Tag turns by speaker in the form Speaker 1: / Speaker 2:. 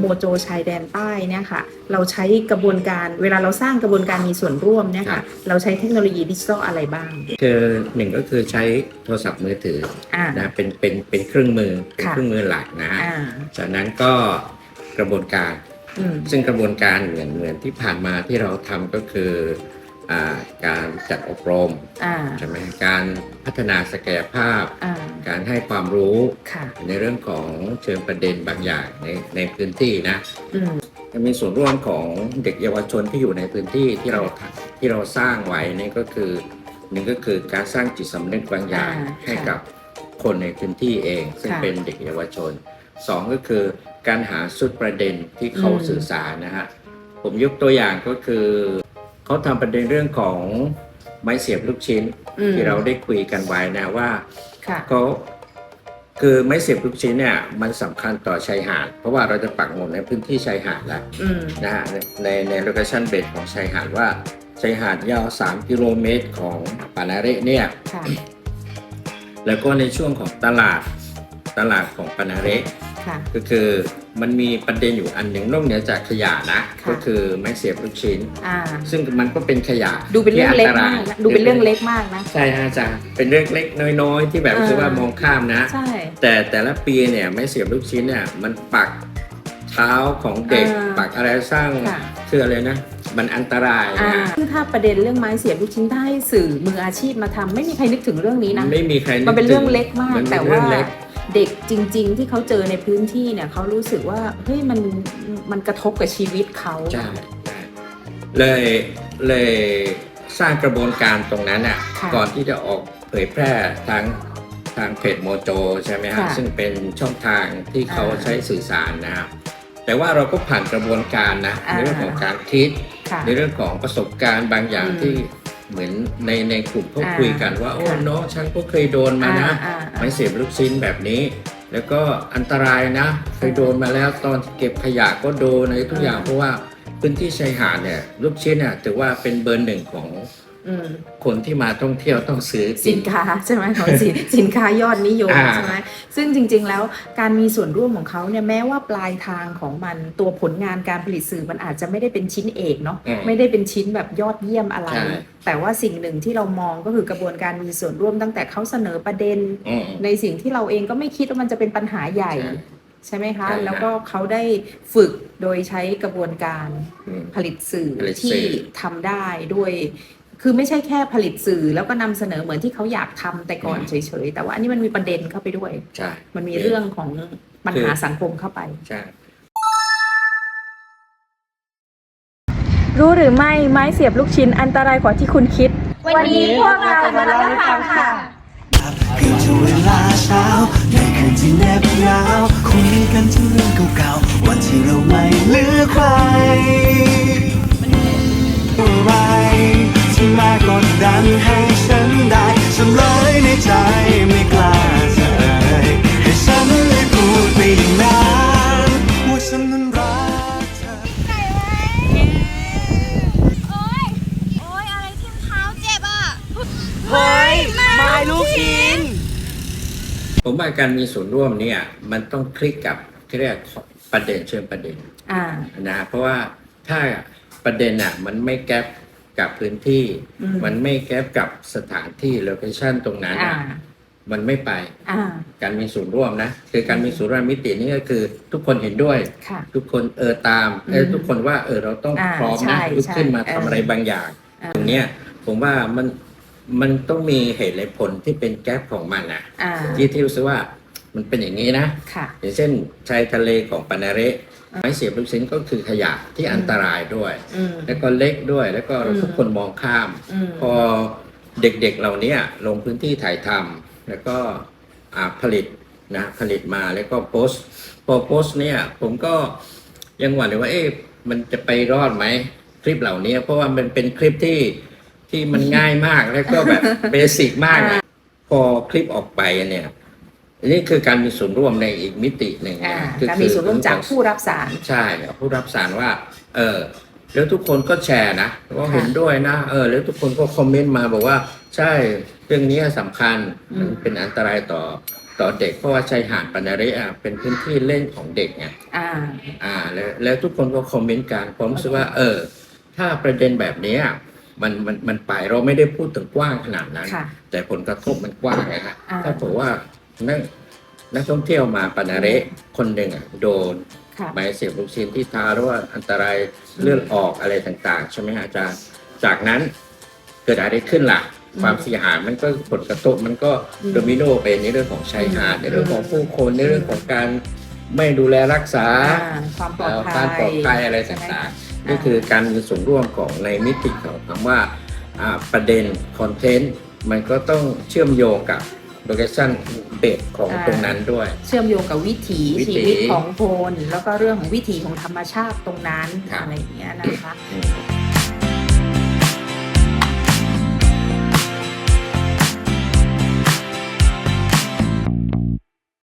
Speaker 1: โมโจชายแดนใต้เนี่ยค่ะ เราใช้กระบวนการเวลาเราสร้างกระบวนการมีส่วนร่วมเนี่ย
Speaker 2: ครั
Speaker 1: ค่ะ
Speaker 2: บ
Speaker 1: เราใช้เทคโนโลยีดิจิทัลอะไรบ้าง
Speaker 2: คือหนึ่งก็คือใช้โทรศัพท์มือถือ
Speaker 1: อ่า
Speaker 2: นะเป็นเป็นเป็นเครื่องมือเป็น
Speaker 1: ค่ะ
Speaker 2: เครื่องมือหลักนะฮะ
Speaker 1: อ่า
Speaker 2: จากนั้นก็กระบวนการ
Speaker 1: อืม
Speaker 2: ซึ่งกระบวนการเหมือนเหมือนที่ผ่านมาที่เราทำก็คืออ่า การจัดอบรม
Speaker 1: อ่า
Speaker 2: ใช่ไหมการพัฒนาศักยภาพ
Speaker 1: อ่า
Speaker 2: การให้ความรู้
Speaker 1: ค่ะ
Speaker 2: ในเรื่องของเชิงประเด็นบางอย่างในในพื้นที่นะ
Speaker 1: อืม
Speaker 2: จะมีส่วนร่วมของเด็กเยาวชนที่อยู่ในพื้นที่ที่เราทำที่เราสร้างไว้นี่ก็คือหนึ่งก็คือการสร้างจิตสำนึกบางอย่าง
Speaker 1: อ่า
Speaker 2: ให้
Speaker 1: ค่ะ
Speaker 2: กับคนในพื้นที่เอง ซึ่ง
Speaker 1: ค่ะ
Speaker 2: เป็นเด็กเยาวชนสองก็คือการหาสุดประเด็นที่เขา
Speaker 1: อืม
Speaker 2: สื่อสารนะฮะผมยกตัวอย่างก็คือ เขาทำประเด็นเรื่องของไม้เสียบลูกชิ้น
Speaker 1: อืม
Speaker 2: ที่เราได้คุยกันไว้นะว่า
Speaker 1: ค่ะ
Speaker 2: เขาคือไม้เสียบลูกชิ้นเนี่ยมันสำคัญต่อชายหาด เพราะว่าเราจะปักหมุดในพื้นที่ชายหาดแล้ว
Speaker 1: อืม
Speaker 2: นะฮะในในในโลเคชั่นเบสของชายหาดว่าชายหาดยาว 3 กิโลเมตรของปานาเระเนี่ย
Speaker 1: ค่ะ
Speaker 2: แล้วก็ในช่วงของตลาดตลาดของปานาเระ
Speaker 1: ค่ะ
Speaker 2: ก็คือมันมีประเด็นอยู่อันหนึ่งนอกเหนือจากขยะนะ
Speaker 1: ค่ะ
Speaker 2: ก็คือไม้เสียบลูกชิ้น
Speaker 1: อ่า
Speaker 2: ซึ่งมันก็เป็นขยะ
Speaker 1: ดูเป็นเรื่องเล็ก
Speaker 2: ที่นต
Speaker 1: มากนะดูเป็นเรื่องเล็กมากนะ
Speaker 2: ใช่ฮะอาจารย์เป็นเรื่องเล็กน้อยๆ ที่แบบ
Speaker 1: อ่า
Speaker 2: รู้สึกว่ามองข้ามนะ
Speaker 1: ใช่
Speaker 2: แต่แต่ละปีเนี่ยไม้เสียบลูกชิ้นเนี่ยมันปักเท้าของเด็ก
Speaker 1: อ่า
Speaker 2: ปักอะไรสร้าง
Speaker 1: ค่ะ
Speaker 2: คืออะไรนะ มันอันตราย
Speaker 1: อ่า
Speaker 2: นะ
Speaker 1: คือถ้าประเด็นเรื่องไม้เสียบลูกชิ้นถ้าให้สื่อมืออาชีพมาทำไม่มีใครนึกถึงเรื่องนี้นะ
Speaker 2: ไม่มีใคร
Speaker 1: มันเป็นเรื่องเล็กมาก
Speaker 2: น
Speaker 1: แต่
Speaker 2: เป็น
Speaker 1: ว่า
Speaker 2: เรื่องเล็ก
Speaker 1: เด็กจริง ๆ ที่เขาเจอในพื้นที่เนี่ยเขารู้สึกว่าเฮ้ยมันมันกระทบกับชีวิตเขา
Speaker 2: ใช่ใช่เลยเลยสร้างกระบวนการตรงนั้นอะ
Speaker 1: ค่ะ
Speaker 2: ก่อนที่จะออกเผยแพร่ทางทางเพจโมโจใช่ไหมฮะ
Speaker 1: ค่ะ
Speaker 2: ซึ่งเป็นช่องทางที่เขา
Speaker 1: อ่า
Speaker 2: ใช้สื่อสารนะครับแต่ว่าเราก็ผ่านกระบวนการนะ
Speaker 1: อ่า
Speaker 2: ในเรื่องของการคิด
Speaker 1: ค่ะ
Speaker 2: ในเรื่องของประสบการณ์บางอย่าง
Speaker 1: อืม
Speaker 2: ที่ เหมือนในในกลุ่มเขา
Speaker 1: อ่า
Speaker 2: คุยกันว่าโอ้
Speaker 1: ค่ะ
Speaker 2: น้องฉันก็เคยโดนมานะ
Speaker 1: อ่าอ่า
Speaker 2: ไม้เสียบลูกชิ้นแบบนี้ แล้วก็อันตรายนะ เคยโดนมาแล้วตอนเก็บขยะก็โดนในทุกอย่าง
Speaker 1: อืม
Speaker 2: เพราะว่าพื้นที่ชายหาดเนี่ยลูกชิ้นเนี่ยถือว่าเป็นเบอร์หนึ่งของ
Speaker 1: อืม
Speaker 2: คนที่มาท่องเที่ยวต้องซื้อกิ
Speaker 1: สินค้าใช่ไหมของสินสินค้ายอดนิยม
Speaker 2: อ่า
Speaker 1: ใช่ไหมซึ่งจริง ๆ แล้วการมีส่วนร่วมของเขาเนี่ยแม้ว่าปลายทางของมันตัวผลงานการผลิตสื่อมันอาจจะไม่ได้เป็นชิ้นเอกเนาะ
Speaker 2: อืม
Speaker 1: ไม่ได้เป็นชิ้นแบบยอดเยี่ยมอะไร
Speaker 2: ใช่
Speaker 1: แต่ว่าสิ่งหนึ่งที่เรามองก็คือกระบวนการมีส่วนร่วมตั้งแต่เขาเสนอประเด็น
Speaker 2: อืม
Speaker 1: ในสิ่งที่เราเองก็ไม่คิดว่ามันจะเป็นปัญหาใหญ่
Speaker 2: ใช่
Speaker 1: ใช่ไหมคะ
Speaker 2: ใช่ครับ
Speaker 1: แล้วก็เขาได้ฝึกโดยใช้กระบวนการ
Speaker 2: อืม
Speaker 1: ผลิตสื่อ
Speaker 2: ผลิตสื่
Speaker 1: ที่
Speaker 2: อ
Speaker 1: ทำได้ด้วย คือไม่ใช่แค่ผลิตสื่อแล้วก็นำเสนอเหมือนที่เขาอยากทำแต่ก่อนเฉยๆ แต่ว่าอันนี้มันมีประเด็นเข้าไปด้วย
Speaker 2: ใช่
Speaker 1: มันมีเรื่องของปัญหา
Speaker 2: คือ
Speaker 1: สังคมเข้าไป
Speaker 2: ใช่
Speaker 3: รู้หรือไม่ไม้เสียบลูกชิ้นอันตรายกว่าที่คุณคิด
Speaker 4: วันนี้พวกเราจะมาเล่าให้ฟังค่ะ
Speaker 5: คืนถึงเวลาเช้าในคืนที่เหน็บหนาวคุยกันถึงเรื่องเก่าๆวันที่เราไม่เหลือใครอะไร
Speaker 2: ผมว่าการมีส่วนร่วมเนี่ย มันต้องคลิกกับที่เรียกประเด็นเชิงประเด็น
Speaker 1: อ่า
Speaker 2: นะเพราะว่าถ้าประเด็นอะมันไม่แก๊ปกับพื้นที่
Speaker 1: อืม
Speaker 2: มันไม่แก๊ปกับสถานที่โลเคชั่นตรงนั้น
Speaker 1: อ่า
Speaker 2: อะมันไม่ไป
Speaker 1: อ่า
Speaker 2: การมีส่วนร่วมนะคือการมีส่วนร่วมมิตินี่ก็คือทุกคนเห็นด้วย
Speaker 1: ค่ะ
Speaker 2: ทุกคนเออตามเออ
Speaker 1: อืม
Speaker 2: ทุกคนว่าเออเราต้อง
Speaker 1: อ่า
Speaker 2: พร้อม
Speaker 1: ใช่
Speaker 2: นะลุกขึ้นมา
Speaker 1: ใช่
Speaker 2: ทำอะไรบางอย่าง
Speaker 1: อ่า
Speaker 2: ตรงเนี้ยผมว่ามัน มันต้องมีเหตุและผลที่เป็นแก๊ปของมันอะ
Speaker 1: อ่า
Speaker 2: ที่ที่รู้สึกว่ามันเป็นอย่างนี้นะ
Speaker 1: ค่ะ
Speaker 2: อย่างเช่นชายทะเลของปานาเระไม้เสียบลูกชิ้นก็คือขยะที่อันตรายด้วย
Speaker 1: อืม
Speaker 2: แล้วก็เล็กด้วยแล้วก็
Speaker 1: อืม
Speaker 2: ทุกคนมองข้าม
Speaker 1: อืม
Speaker 2: พอเด็กๆเหล่านี้ลงพื้นที่ถ่ายทำแล้วก็อ่าผลิตนะผลิตมาแล้วก็โพสต์พอโพสต์เนี่ยผมก็ยังหวั่นเลยว่าเอ๊ะมันจะไปรอดไหมคลิปเหล่านี้ เพราะว่ามันเป็นคลิปที่ ที่มันง่ายมากแล้วก็แบบเบสิกมากนะพอคลิปออกไปเนี่ยอันนี่คือการมีส่วนร่วมในอีกมิติหนึ่ง
Speaker 1: อ่า
Speaker 2: นะคือ
Speaker 1: การมีส่วนร่วมจาก
Speaker 2: คือ
Speaker 1: ผู้รับสาร
Speaker 2: ใช่ผู้รับสารว่า เออแล้วทุกคนก็แชร์นะว่า
Speaker 1: ค่ะ
Speaker 2: เห็นด้วยนะเออ แล้วทุกคนก็คอมเมนต์มาบอกว่า ใช่เรื่องนี้สำคัญ
Speaker 1: อืม
Speaker 2: มันเป็นอันตรายต่อต่อเด็กเพราะว่าชายหาดปานาเระอะเป็นพื้นที่เล่นของเด็กไง
Speaker 1: อ่า
Speaker 2: อ่าแล้วแล้วทุกคนก็คอมเมนต์กันผมรู้สึกว่าเออ ถ้าประเด็นแบบเนี้ย มันมันมันไปเราไม่ได้พูดถึงกว้างขนาดนั้น
Speaker 1: ค่ะ
Speaker 2: แต่ผลกระทบมันกว้างนะฮะ
Speaker 1: อ่า
Speaker 2: ถ้าบอกว่านักนักท่องเที่ยวมาปานาเระคนหนึ่งอะโดน
Speaker 1: ค่ะ
Speaker 2: ใบเสียบลูกชิ้นที่เท้าหรือว่าอันตรายเลือดออกอะไรต่างๆ ใช่ไหมฮะอาจารย์จากนั้นเกิดอะไรขึ้นล่ะ
Speaker 1: อืม
Speaker 2: ความเสียหายมันก็ผลกระทบมันก็
Speaker 1: อืม
Speaker 2: โดมิโนไปในเรื่องของชายหาด
Speaker 1: อืม
Speaker 2: ในเรื่องของผู้คนในเรื่องของการไม่ดูแลรักษา
Speaker 1: อ่าความปลอด
Speaker 2: เอ่อ
Speaker 1: ภัย
Speaker 2: การปลอดภัยอะไร
Speaker 1: ใช่หม
Speaker 2: ต่างๆ นี่คือการมีส่วนร่วมของในมิติของคำว่าอ่าประเด็นคอนเทนต์มันก็ต้องเชื่อมโยงกับโลเคชั่นเบสของ
Speaker 1: อ่า
Speaker 2: ตรงนั้นด้วย
Speaker 1: เชื่อมโยงกับวิถี
Speaker 2: วิถี
Speaker 1: ชีวิตของคน แล้วก็เรื่องของวิถีของธรรมชาติตรงนั้น
Speaker 2: ครับ
Speaker 1: อะไรอย่างเงี้ยนะคะ
Speaker 2: อืม